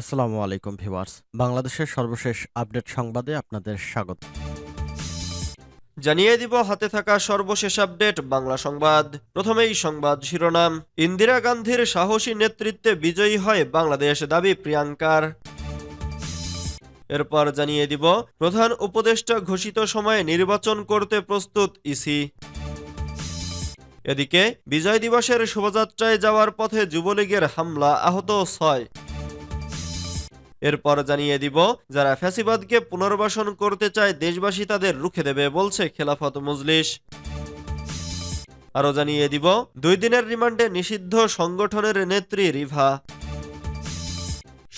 আসসালামু আলাইকুম ভিউয়ার্স। বাংলাদেশের সর্বশেষ আপডেট সংবাদে আপনাদের স্বাগত। জানিয়ে দিব হাতে থাকা সর্বশেষ আপডেট, বাংলা সংবাদ। প্রথমেই সংবাদ শিরোনাম। ইন্দিরা গান্ধীর সাহসী নেতৃত্বে বিজয়ী হয় বাংলাদেশ দাবি প্রিয়াঙ্কার। এরপর জানিয়ে দিব, প্রধান উপদেষ্টা ঘোষিত সময়ে নির্বাচন করতে প্রস্তুত ইসি। এদিকে, বিজয় দিবসের শোভাযাত্রায় যাওয়ার পথে যুবলীগের হামলা, আহত ছয়। এরপর জানিয়ে দিব, যারা ফ্যাসিবাদকে পুনর্বাসন করতে চায়, দেশবাসী তাদের রুখে দেবে বলছে খেলাফত মজলিস। আরও জানিয়ে দিব, দুই দিনের রিমান্ডে নিষিদ্ধ সংগঠনের নেত্রী রিভা।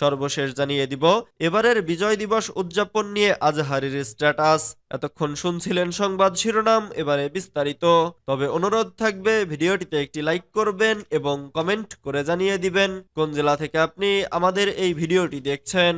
সর্বশেষ জানিয়ে দিব, এবারের বিজয় দিবস উদযাপন নিয়ে আজহারির স্ট্যাটাস। এতক্ষণ শুনছিলেন সংবাদ শিরোনাম, এবারে বিস্তারিত। তবে অনুরোধ থাকবে, ভিডিওটিতে একটি লাইক করবেন এবং কমেন্ট করে জানিয়ে দিবেন, কোন জেলা থেকে আপনি আমাদের এই ভিডিওটি দেখছেন।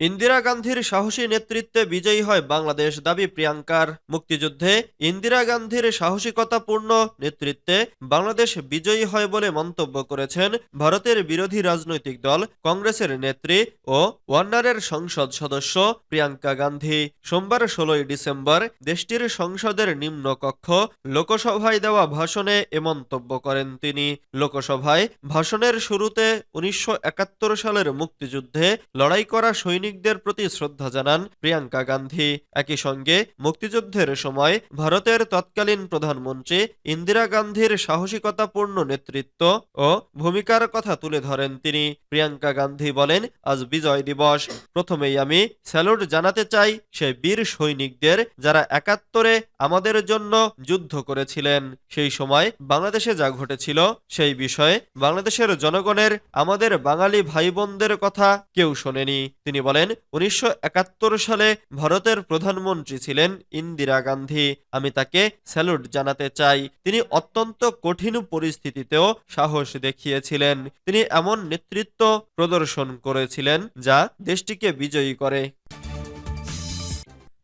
ইন্দিরা গান্ধীর সাহসী নেতৃত্বে বিজয়ী হয় বাংলাদেশ দাবি প্রিয়াঙ্কার। মুক্তিযুদ্ধে ইন্দিরা গান্ধীর সাহসিকতাপূর্ণ নেতৃত্বে বাংলাদেশ বিজয়ী হয় বলে মন্তব্য করেছেন ভারতের বিরোধী রাজনৈতিক দল, কংগ্রেসের নেত্রী ও ওয়ান্নারের সংসদ সদস্য প্রিয়াঙ্কা গান্ধী। সোমবার ষোলোই ডিসেম্বর দেশটির সংসদের নিম্নকক্ষ লোকসভায় দেওয়া ভাষণে এ মন্তব্য করেন তিনি। লোকসভায় ভাষণের শুরুতে উনিশশো একাত্তর সালের মুক্তিযুদ্ধে লড়াই করা সৈনিকদের প্রতি শ্রদ্ধা জানান প্রিয়াঙ্কা গান্ধী। একই সঙ্গে মুক্তিযুদ্ধের সময় ভারতের তৎকালীন প্রধানমন্ত্রী ইন্দিরা গান্ধীর সাহসিকতাপূর্ণ নেতৃত্ব ও ভূমিকার কথা তুলে ধরেন তিনি। প্রিয়াঙ্কা গান্ধী বলেন, আজ বিজয় দিবস। প্রথমেই আমি স্যালুট জানাতে চাই সেই বীর সৈনিকদের যারা একাত্তরে আমাদের জন্য যুদ্ধ করেছিলেন। সেই সময় বাংলাদেশে যা ঘটেছিল সেই বিষয়ে বাংলাদেশের জনগণের আমাদের বাঙালি ভাই বোনদের কথা কেউ শোনেনি। তিনি বলেন উনিশশো একাত্তর সালে ভারতের প্রধানমন্ত্রী ছিলেন ইন্দিরা গান্ধী। আমি তাকে স্যালুট জানাতে চাই। তিনি অত্যন্ত কঠিন পরিস্থিতিতেও সাহস দেখিয়েছিলেন। তিনি এমন নেতৃত্ব প্রদর্শন করেছিলেন যা দেশটিকে বিজয়ী করে।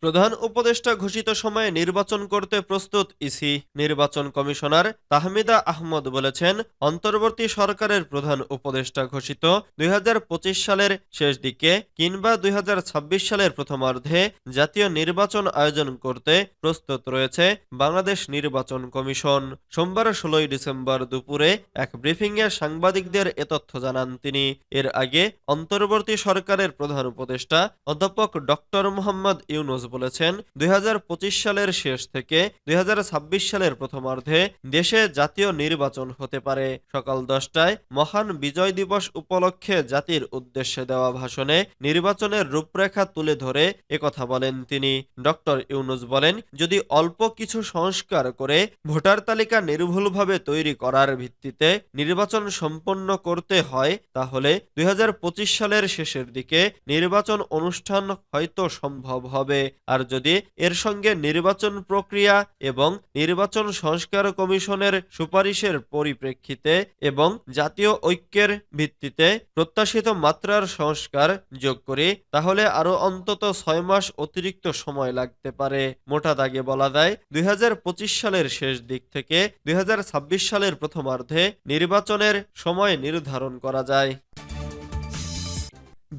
প্রধান উপদেষ্টা ঘোষিত সময়ে নির্বাচন করতে প্রস্তুত ইসি নির্বাচন কমিশনার তাহমিদা আহমদ বলেছেন, অন্তর্বর্তী সরকারের প্রধান উপদেষ্টা ঘোষিত দুই হাজার পঁচিশ সালের শেষ দিকে কিংবা দুই হাজার ছাব্বিশ সালের প্রথমার্ধে জাতীয় নির্বাচন আয়োজন করতে প্রস্তুত রয়েছে বাংলাদেশ নির্বাচন কমিশন। সোমবার ষোলোই ডিসেম্বর দুপুরে এক ব্রিফিংয়ে সাংবাদিকদের এ তথ্য জানান তিনি। এর আগে অন্তর্বর্তী সরকারের প্রধান উপদেষ্টা অধ্যাপক ডক্টর মোহাম্মদ ইউনুস বলেছেন, দুই হাজার পঁচিশ সালের শেষ থেকে দুই হাজার ছাব্বিশ সালের প্রথমার্ধে দেশে জাতীয় নির্বাচন হতে পারে। সকাল দশটায় মহান বিজয় দিবস উপলক্ষে জাতির উদ্দেশ্যে দেওয়া ভাষণে নির্বাচনের রূপরেখা তুলে ধরে একথা বলেন তিনি। ডক্টর ইউনুস বলেন, যদি অল্প কিছু সংস্কার করে ভোটার তালিকা নির্ভুলভাবে তৈরি করার ভিত্তিতে নির্বাচন সম্পন্ন করতে হয়, তাহলে দুই হাজার পঁচিশ সালের শেষের দিকে নির্বাচন অনুষ্ঠান হয়তো সম্ভব হবে। আর যদি এর সঙ্গে নির্বাচন প্রক্রিয়া এবং নির্বাচন সংস্কার কমিশনের সুপারিশের পরিপ্রেক্ষিতে এবং জাতীয় ঐক্যের ভিত্তিতে প্রত্যাশিত মাত্রার সংস্কার যোগ করি, তাহলে আরও অন্তত ছয় মাস অতিরিক্ত সময় লাগতে পারে। মোটা দাগে বলা যায়, দুই হাজার পঁচিশ সালের শেষ দিক থেকে দুই হাজার ছাব্বিশ সালের প্রথমার্ধে নির্বাচনের সময় নির্ধারণ করা যায়।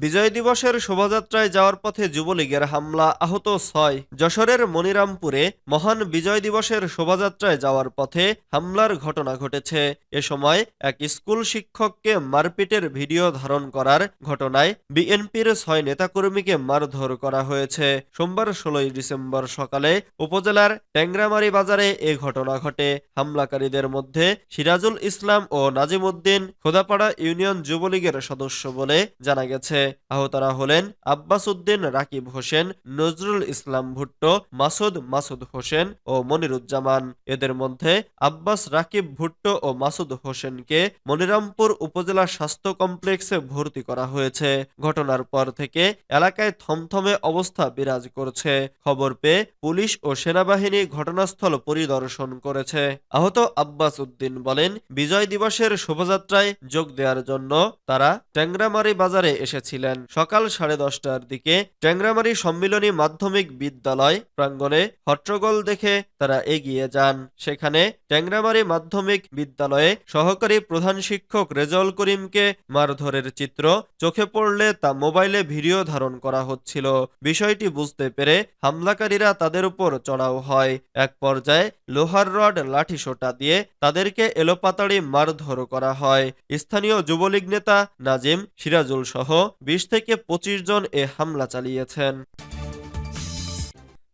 বিজয় দিবসের শোভাযাত্রায় যাওয়ার পথে যুবলীগের হামলা আহত ছয়। যশোরের মনিরামপুরে মহান বিজয় দিবসের শোভাযাত্রায় যাওয়ার পথে হামলার ঘটনা ঘটেছে। এ সময় এক স্কুল শিক্ষককে মারপিটের ভিডিও ধারণ করার ঘটনায় বিএনপির ছয় নেতাকর্মীকে মারধর করা হয়েছে। সোমবার ষোলোই ডিসেম্বর সকালে উপজেলার ট্যাংরামারি বাজারে এ ঘটনা ঘটে। হামলাকারীদের মধ্যে সিরাজুল ইসলাম ও নাজিমুদ্দিন খোদাপাড়া ইউনিয়ন যুবলীগের সদস্য বলে জানা গেছে। আহতরা হলেন আব্বাস উদ্দিন রাকিব হোসেন, নজরুল ইসলাম ভুট্টো, মাসুদ মাসুদ হোসেন ও মনিরুজ্জামান। এদের মধ্যে আব্বাস রাকিব ভুট্টো ও মাসুদ হোসেনকে মনিরামপুর উপজেলা স্বাস্থ্য কমপ্লেক্সে ভর্তি করা হয়েছে। ঘটনার পর থেকে এলাকায় থমথমে অবস্থা বিরাজ করছে। খবর পেয়ে পুলিশ ও সেনাবাহিনী ঘটনাস্থল পরিদর্শন করেছে। আহত আব্বাস উদ্দিন বলেন, বিজয় দিবসের শোভাযাত্রায় যোগ দেওয়ার জন্য তারা ট্যাংরামারি বাজারে এসেছিল ছিলেন। সকাল সাড়ে দশটার দিকে ট্যাংরামারি সম্মিলনী মাধ্যমিক বিদ্যালয় প্রাঙ্গণে হট্টগোল দেখে তারা এগিয়ে যান। সেখানে ট্যাংরামারি মাধ্যমিক বিদ্যালয়ে সহকারী প্রধান শিক্ষক রেজাউল করিমকে মারধরের চিত্র চোখে পড়লে তা মোবাইলে ভিডিও ধারণ করা হচ্ছিল। বিষয়টি বুঝতে পেরে হামলাকারীরা তাদের উপর চড়াও হয়। এক পর্যায়ে লোহার রড লাঠিসোঁটা দিয়ে তাদেরকে এলোপাতাড়ি মারধর করা হয়। স্থানীয় যুবলীগ নেতা নাজিম সিরাজুল সহ বিশ থেকে পঁচিশ জন এ হামলা চালিয়েছেন।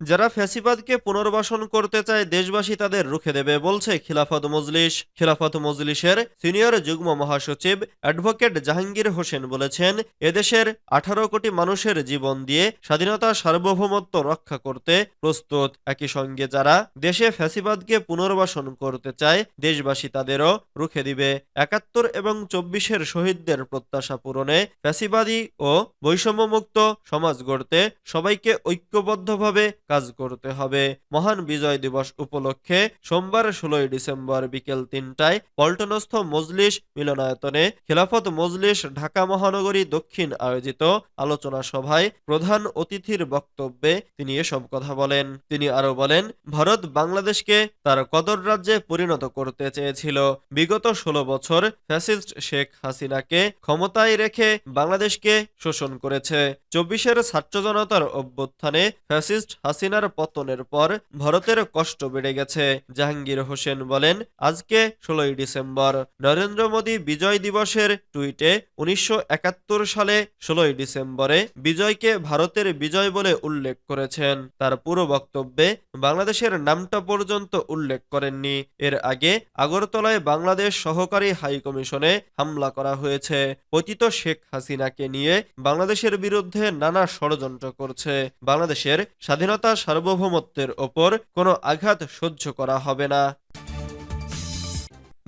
যারা ফ্যাসিবাদকে পুনর্বাসন করতে চায়, দেশবাসী তাদের রুখে দেবে, বলছে খিলাফত মজলিস। খিলাফত মজলিসের সিনিয়র যুগ্ম মহাসচিব অ্যাডভোকেট জাহাঙ্গীর হোসেন বলেছেন, এদেশের আঠারো কোটি মানুষের জীবন দিয়ে স্বাধীনতা সার্বভৌমত্ব রক্ষা করতে প্রস্তুত। একই সঙ্গে যারা দেশে ফ্যাসিবাদকে পুনর্বাসন করতে চায়, দেশবাসী তাদেরও রুখে দিবে। একাত্তর এবং চব্বিশের শহীদদের প্রত্যাশা পূরণে ফ্যাসিবাদী ও বৈষম্যমুক্ত সমাজ গড়তে সবাইকে ঐক্যবদ্ধভাবে কাজ করতে হবে। মহান বিজয় দিবস উপলক্ষে সোমবার ষোলোই ডিসেম্বর বিকেল তিনটায় পল্টনস্থ মজলিস মিলনায়তনে খেলাফত মজলিস ঢাকা মহানগরী দক্ষিণ আয়োজিত আলোচনা সভায় প্রধান অতিথির বক্তব্যে তিনি এসব কথা বলেন। তিনি আরও বলেন, ভারত বাংলাদেশকে তার কদর রাজ্যে পরিণত করতে চেয়েছিল। বিগত ষোলো বছর ফ্যাসিস্ট শেখ হাসিনাকে ক্ষমতায় রেখে বাংলাদেশকে শোষণ করেছে। চব্বিশের ছাত্র জনতার অভ্যুত্থানে ফ্যাসিস্ট হাসিনার পতনের পর ভারতের কষ্ট বেড়ে গেছে, জাহাঙ্গীর হোসেন বলেন। আজকে ষোলোই ডিসেম্বর, নরেন্দ্র মোদী বিজয় দিবসের টুইটে উনিশশো সালে ষোলোই ডিসেম্বরে বিজয়কে ভারতের বিজয় বলে উল্লেখ করেছেন। তার পুরো বক্তব্যে বাংলাদেশের নামটা পর্যন্ত উল্লেখ করেননি। এর আগে আগরতলায় বাংলাদেশ সহকারী হাই কমিশনে হামলা করা হয়েছে। পতিত শেখ হাসিনাকে নিয়ে বাংলাদেশের বিরুদ্ধে নানা ষড়যন্ত্র করছে। বাংলাদেশের স্বাধীনতা সার্বভৌমত্বের ওপর কোনো আঘাত সহ্য করা হবে না।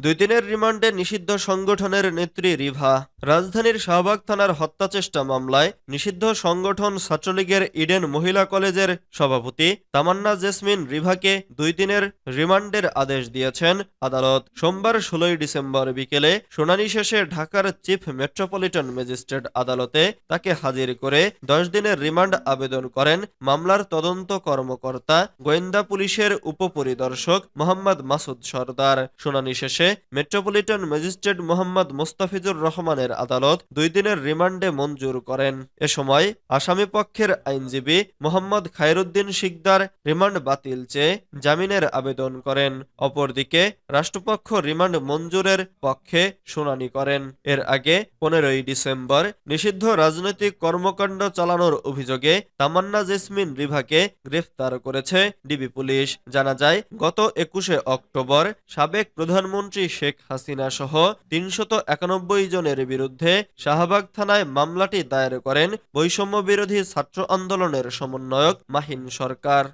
দুই দিনের রিমান্ডে নিষিদ্ধ সংগঠনের নেত্রী রিভা। রাজধানীর শাহবাগ থানার হত্যাচেষ্টা মামলায় নিষিদ্ধ সংগঠন ছাত্রলীগের ইডেন মহিলা কলেজের সভাপতি তামান্না জেসমিন রিভাকে দুই দিনের রিমান্ডের আদেশ দিয়েছেন আদালত। সোমবার ষোলোই ডিসেম্বর বিকেলে শুনানি শেষে ঢাকার চিফ মেট্রোপলিটন ম্যাজিস্ট্রেট আদালতে তাকে হাজির করে দশ দিনের রিমান্ড আবেদন করেন মামলার তদন্ত কর্মকর্তা গোয়েন্দা পুলিশের উপপরিদর্শক মোহাম্মদ মাসুদ সর্দার। শুনানি শেষে মেট্রোপলিটন ম্যাজিস্ট্রেট মোহাম্মদ মোস্তাফিজুর রহমানের আদালত দুই দিনের রিমান্ডে মঞ্জুর করেন। এ সময় আসামি পক্ষের আইনজীবী মোহাম্মদ খায়রুদ্দিন শিকদার রিমান্ড বাতিল চেয়ে জামিনের আবেদন করেন। অপরদিকে রাষ্ট্রপক্ষ রিমান্ড মঞ্জুরের পক্ষে শুনানি করেন। এর আগে পনেরোই ডিসেম্বর নিষিদ্ধ রাজনৈতিক কর্মকাণ্ড চালানোর অভিযোগে তামান্না জেসমিন রিভাকে গ্রেফতার করেছে ডিবি পুলিশ। জানা যায়, গত একুশে অক্টোবর সাবেক প্রধানমন্ত্রী শেখ হাসিনা সহ তিনশত একানব্বই জনের বিরুদ্ধে শাহবাগ থানায় মামলাটি দায়ের করেন বৈষম্য বিরোধী ছাত্র আন্দোলনের সমন্বয়ক মাহিন সরকার।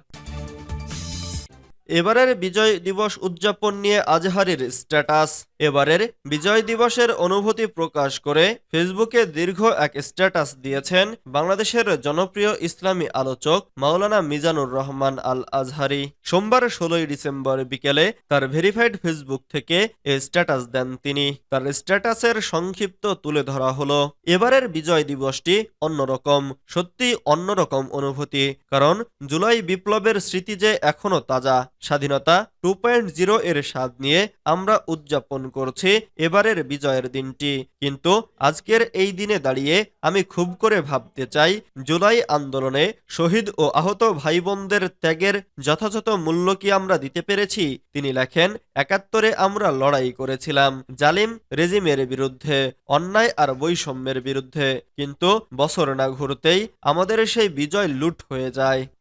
এবারের বিজয় দিবস উদযাপন নিয়ে আজহারির স্ট্যাটাস। এবারের বিজয় দিবসের অনুভূতি প্রকাশ করে ফেসবুকে দীর্ঘ এক স্ট্যাটাস দিয়েছেন বাংলাদেশের জনপ্রিয় ইসলামী আলোচক মাওলানা মিজানুর রহমান আল আজহারি সোমবার ষোলোই ডিসেম্বর বিকেলে তার ভেরিফাইড ফেসবুক থেকে এ স্ট্যাটাস দেন তিনি। তার স্ট্যাটাসের সংক্ষিপ্ত তুলে ধরা হলো, এবারের বিজয় দিবসটি অন্যরকম, সত্যি অন্যরকম অনুভূতি, কারণ জুলাই বিপ্লবের স্মৃতি যে এখনও তাজা, স্বাধীনতা টু পয়েন্ট জিরো এর স্বাদ নিয়ে আমরা উদযাপন করছি এবারের বিজয়ের দিনটি। কিন্তু আজকের এই দিনে দাঁড়িয়ে আমি খুব করে ভাবতে চাই, জুলাই আন্দোলনে শহীদ ও আহত ভাই বোনদের ত্যাগের যথাযথ মূল্য কি আমরা দিতে পেরেছি? তিনি লেখেন, একাত্তরে আমরা লড়াই করেছিলাম জালিম রেজিমের বিরুদ্ধে, অন্যায় আর বৈষম্যের বিরুদ্ধে। কিন্তু বছর না ঘুরতেই আমাদের সেই বিজয় লুট হয়ে যায়।